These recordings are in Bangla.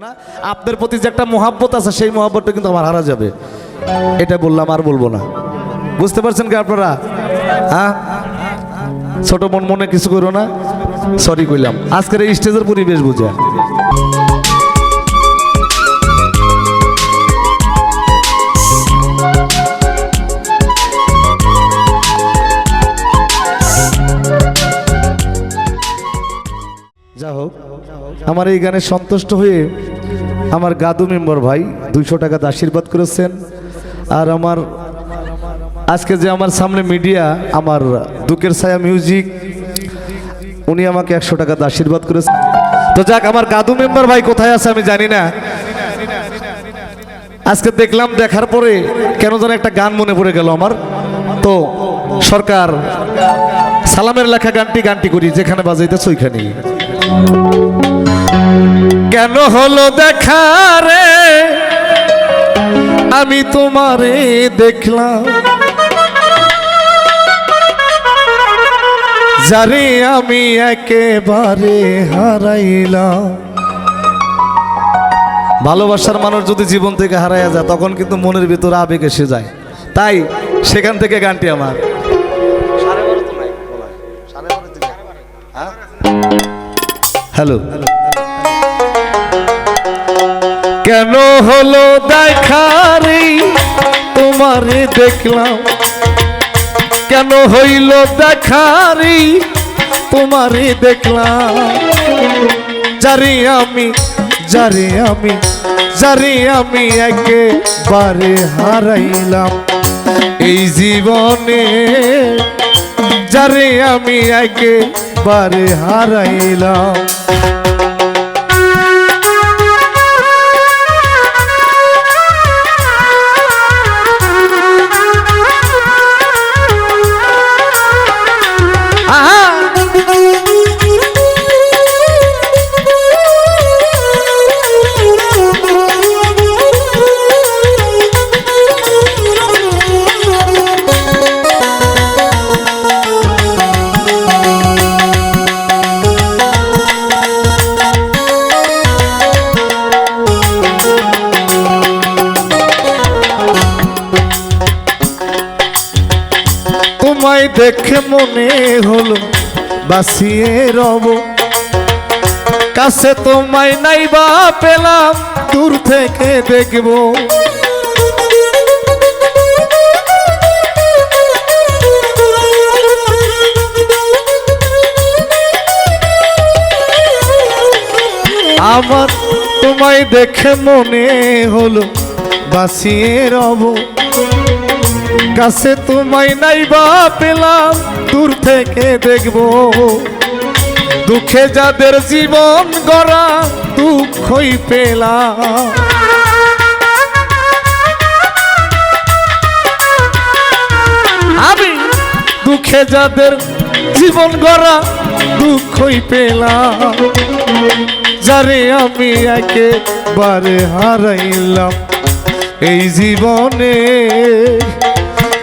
না? আপনার প্রতি যে একটা মহাব্বত আছে, সেই মহাব্বতটা কিন্তু আমার হারা যাবে। এটা বললাম, আর বলব না। বুঝতে পারছেন কি আপনারা? হ্যাঁ? ছোট মন মনে কিছু করো না। সরি কইলাম। আজকের এই স্টেজের পরিবেশ বুঝে। যা হোক, আমার এই গানে সন্তুষ্ট হয়ে আমার গাদু মেম্বার ভাই দুইশো টাকা আশীর্বাদ করেছেন। আর আমার আজকে যে আমার সামনে মিডিয়া, আমার দুঃখের ছায়া মিউজিক, উনি আমাকে একশো টাকা আশীর্বাদ করেছেন। তো যাক, আমার গাদু মেম্বার ভাই কোথায় আছে আমি জানি না। আজকে দেখলাম, দেখার পরে কেন যেন একটা গান মনে পড়ে গেল আমার। তো সরকার সালামের লেখা গানটি গানটি করি, যেখানে বাজাইতেছে ওইখানেই। কেন হলো দেখা রে? আমি তোমারে দেখলাম। যারে আমি একেবারে হারাইলাম। ভালোবাসার মানুষ যদি জীবন থেকে হারাইয়া যায় তখন কিন্তু মনের ভিতরে আবেগ এসে যায়। তাই সেখান থেকে গানটি আমার। হ্যালো। কেন হলো দেখারি? তোমারে দেখলাম। কেন হইল দেখারি? তোমারে দেখলাম। যারে আমি যারে আমি যারে আমি একেবারে হারাইলাম। এই জীবনে যারে আমি একেবারে হারাইলাম। দেখে মনে হলো বাসিয়ে রব। কাছে তোমায় নাই বা পেলাম, দূর থেকে দেখব। আমার তোমায় দেখে মনে হলো বাসিয়ে রব। কাছে তোমায় নাই বা পেলাম, দূর থেকে দেখব। দুঃখে যাদের জীবন গড়া, দুঃখই পেলাম। আমি দুঃখে যাদের জীবন গড়া, দুঃখই পেলাম। যারে আমি একেবারে হারাইলাম, এই জীবনে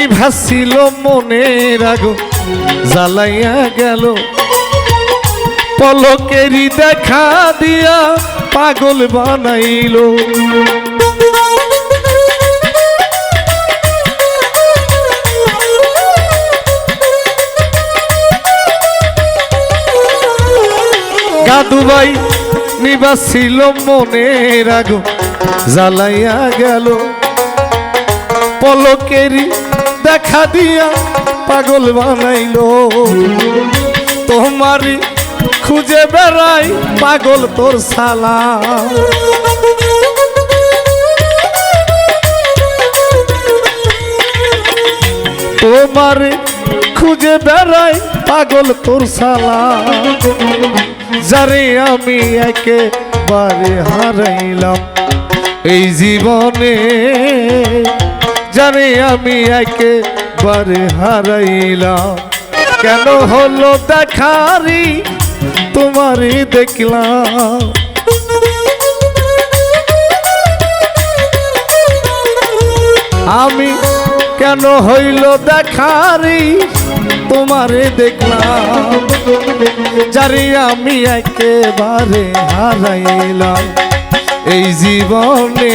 নিভাসিল মনের আগুন জ্বালাইয়া গেল। পলকেরই দেখা দিয়া পাগল বানাইলো। গাদুবাই নিবাসিল মনের আগুন জ্বালাইয়া গেল। পলকেরই দেখা দিয়া পাগল বানাইল। তোমারই খুঁজে বেড়াই পাগল তোর সালা তোমার খুঁজে বেড়াই পাগল তোর সালা যারে আমি একেবারে হারাইলাম এই জীবনে যারে আমি একেবারে হারাইলাম। কেন হলো দেখারি? তোমারই দেখলাম। আমি কেন হইল দেখারি? তোমারে দেখলাম। যারে আমি একেবারে হারাইলাম। এই জীবনে